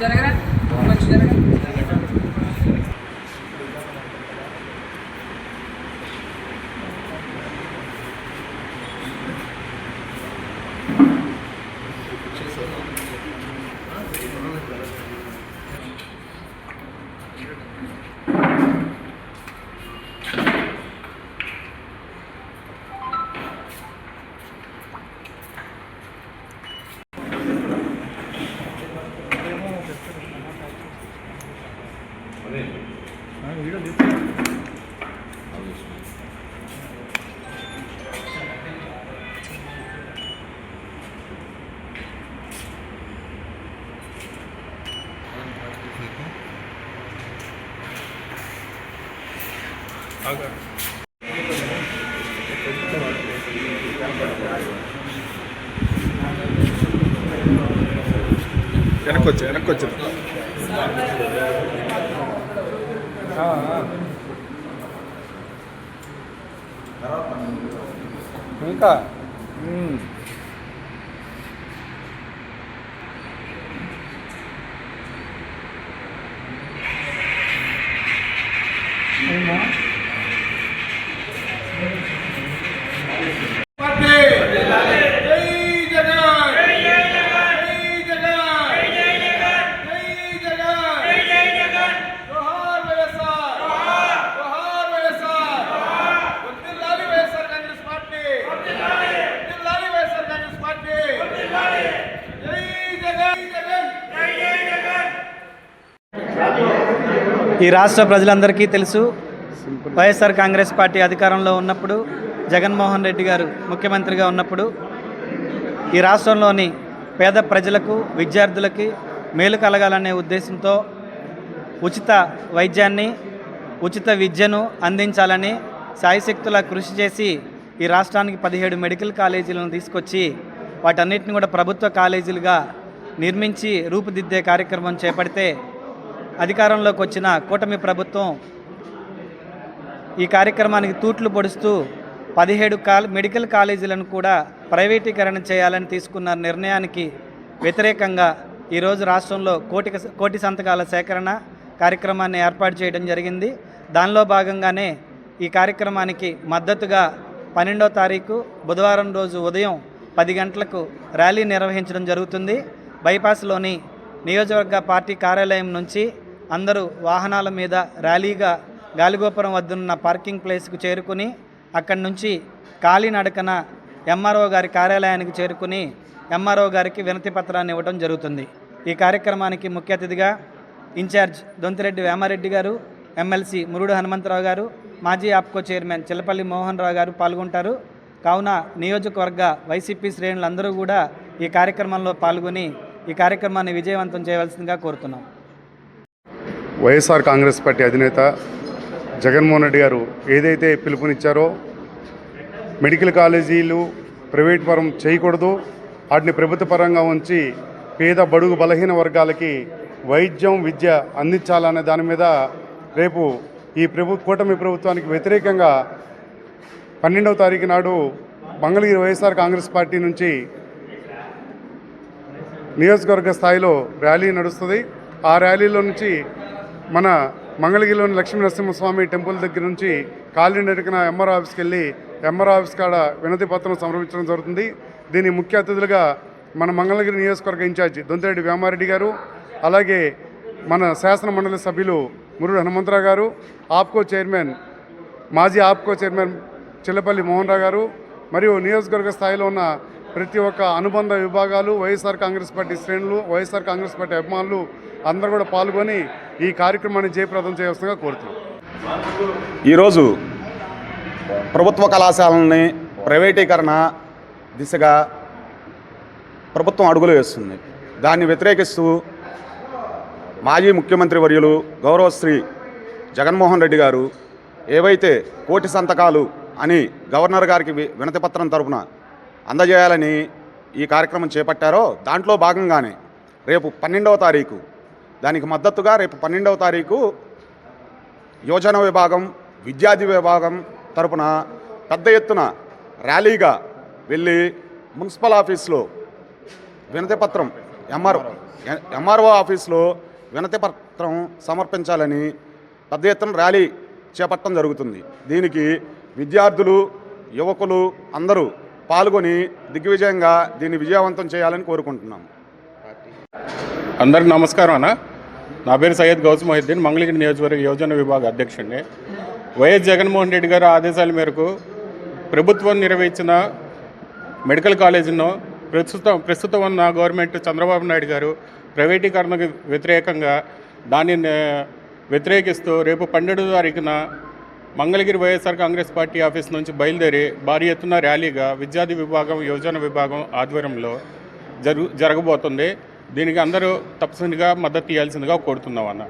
జరగరా? మంచి జరగరా? వెనక్కి వచ్చా వెనక్కి వచ్చా. 红的嗯。ఈ రాష్ట్ర ప్రజలందరికీ తెలుసు వైఎస్ఆర్ కాంగ్రెస్ పార్టీ అధికారంలో ఉన్నప్పుడు జగన్మోహన్ రెడ్డి గారు ముఖ్యమంత్రిగా ఉన్నప్పుడు ఈ రాష్ట్రంలోని పేద ప్రజలకు విద్యార్థులకి మేలు కలగాలనే ఉద్దేశంతో ఉచిత వైద్యాన్ని ఉచిత విద్యను అందించాలని సాయశక్తుల కృషి చేసి ఈ రాష్ట్రానికి పదిహేడు మెడికల్ కాలేజీలను తీసుకొచ్చి వాటన్నిటిని కూడా ప్రభుత్వ కాలేజీలుగా నిర్మించి రూపుదిద్దే కార్యక్రమం చేపడితే అధికారంలోకి వచ్చిన కూటమి ప్రభుత్వం ఈ కార్యక్రమానికి తూట్లు పొడుస్తూ పదిహేడు కాల్ మెడికల్ కాలేజీలను కూడా ప్రైవేటీకరణ చేయాలని తీసుకున్న నిర్ణయానికి వ్యతిరేకంగా ఈరోజు రాష్ట్రంలో కోటి కోటి సంతకాల సేకరణ కార్యక్రమాన్ని ఏర్పాటు చేయడం జరిగింది. దానిలో భాగంగానే ఈ కార్యక్రమానికి మద్దతుగా పన్నెండో తారీఖు బుధవారం రోజు ఉదయం పది గంటలకు ర్యాలీ నిర్వహించడం జరుగుతుంది. బైపాస్లోని నియోజకవర్గ పార్టీ కార్యాలయం నుంచి అందరూ వాహనాల మీద ర్యాలీగా గాలిగోపురం వద్దనున్న పార్కింగ్ ప్లేస్కు చేరుకుని అక్కడి నుంచి కాలినడకన ఎంఆర్ఓ గారి కార్యాలయానికి చేరుకుని ఎంఆర్ఓ గారికి వినతి పత్రాన్ని ఇవ్వడం జరుగుతుంది. ఈ కార్యక్రమానికి ముఖ్య అతిథిగా ఇన్ఛార్జ్ దొంతిరెడ్డి వేమారెడ్డి గారు ఎమ్మెల్సీ మురుడు హనుమంతరావు గారు మాజీ ఆప్కో చైర్మన్ చిల్లపల్లి మోహన్ రావు గారు పాల్గొంటారు. కావున నియోజకవర్గ వైసీపీ శ్రేణులందరూ కూడా ఈ కార్యక్రమంలో పాల్గొని ఈ కార్యక్రమాన్ని విజయవంతం చేయవలసిందిగా కోరుతున్నాం. వైఎస్ఆర్ కాంగ్రెస్ పార్టీ అధినేత జగన్మోహన్ రెడ్డి గారు ఏదైతే పిలుపునిచ్చారో మెడికల్ కాలేజీలు ప్రైవేట్ పరం చేయకూడదు. వాటిని ప్రభుత్వ పరంగా ఉంచి పేద బడుగు బలహీన వర్గాలకి వైద్యం విద్య అందించాలనే దాని మీద రేపు ఈ ప్రభు కూటమి ప్రభుత్వానికి వ్యతిరేకంగా పన్నెండవ తారీఖు నాడు మంగళగిరి వైఎస్ఆర్ కాంగ్రెస్ పార్టీ నుంచి నియోజకవర్గ స్థాయిలో ర్యాలీ నడుస్తుంది. ఆ ర్యాలీలో నుంచి మన మంగళగిరిలోని లక్ష్మీ నరసింహస్వామి టెంపుల్ దగ్గర నుంచి కాలినడకన ఎంఆర్ ఆఫీస్కి వెళ్ళి ఎంఆర్ ఆఫీస్ కాడ వినతి పత్రం సమర్పించడం జరుగుతుంది. దీని ముఖ్య అతిథులుగా మన మంగళగిరి నియోజకవర్గ ఇన్ఛార్జి దొంతిరెడ్డి వేమారెడ్డి గారు అలాగే మన శాసన మండలి సభ్యులు మురుడు హనుమంతరావు గారు ఆప్కో చైర్మన్ మాజీ ఆప్కో చైర్మన్ చిల్లపల్లి మోహన్ రావు గారు మరియు నియోజకవర్గ స్థాయిలో ఉన్న ప్రతి ఒక్క అనుబంధ విభాగాలు వైఎస్ఆర్ కాంగ్రెస్ పార్టీ శ్రేణులు వైఎస్ఆర్ కాంగ్రెస్ పార్టీ అభిమానులు అందరూ కూడా పాల్గొని ఈ కార్యక్రమాన్ని జయప్రదం చేయవలసిందిగా కోరుతున్నాం. ఈరోజు ప్రభుత్వ కళాశాలని ప్రైవేటీకరణ దిశగా ప్రభుత్వం అడుగులు వేస్తుంది. దాన్ని వ్యతిరేకిస్తూ మాజీ ముఖ్యమంత్రి వర్యులు గౌరవశ్రీ జగన్మోహన్ రెడ్డి గారు ఏవైతే కోటి సంతకాలు అని గవర్నర్ గారికి వి- వినతిపత్రం తరపున అందజేయాలని ఈ కార్యక్రమం చేపట్టారో దాంట్లో భాగంగానే రేపు పన్నెండవ తారీఖు దానికి మద్దతుగా రేపు పన్నెండవ తారీఖు యోజన విభాగం విద్యార్థి విభాగం తరపున పెద్ద ఎత్తున ర్యాలీగా వెళ్ళి మున్సిపల్ ఆఫీస్లో వినతిపత్రం ఎంఆర్ ఎంఆర్ఓ ఆఫీస్లో వినతి పత్రం సమర్పించాలని పెద్ద ఎత్తున ర్యాలీ చేపట్టడం జరుగుతుంది. దీనికి విద్యార్థులు యువకులు అందరూ పాల్గొని దిగ్విజయంగా దీన్ని విజయవంతం చేయాలని కోరుకుంటున్నాం. అందరికి నమస్కారం అన్న. నా పేరు సయ్యద్ గౌస్ మొహిద్దీన్ మంగళగిరి నియోజకవర్గ యోజన విభాగ అధ్యక్షుడిని. వైఎస్ జగన్మోహన్ రెడ్డి గారి ఆదేశాల మేరకు ప్రభుత్వం నిర్వహించిన మెడికల్ కాలేజీను ప్రస్తుతం ప్రస్తుతం ఉన్న గవర్నమెంట్ చంద్రబాబు నాయుడు గారు ప్రైవేటీకరణకు వ్యతిరేకంగా దానిని వ్యతిరేకిస్తూ రేపు పన్నెండు తారీఖున Mangalagiri YSR Congress party office నుంచి బయలుదేరి భారీ ఎత్తున ర్యాలీగా విద్యార్థి విభాగం యోజన విభాగం ఆధ్వర్యంలో జరుగు జరగబోతుంది. దీనికి అందరూ తప్పనిసరిగా మద్దతు ఇవ్వాల్సిందిగా కోరుతున్నాం అన్న.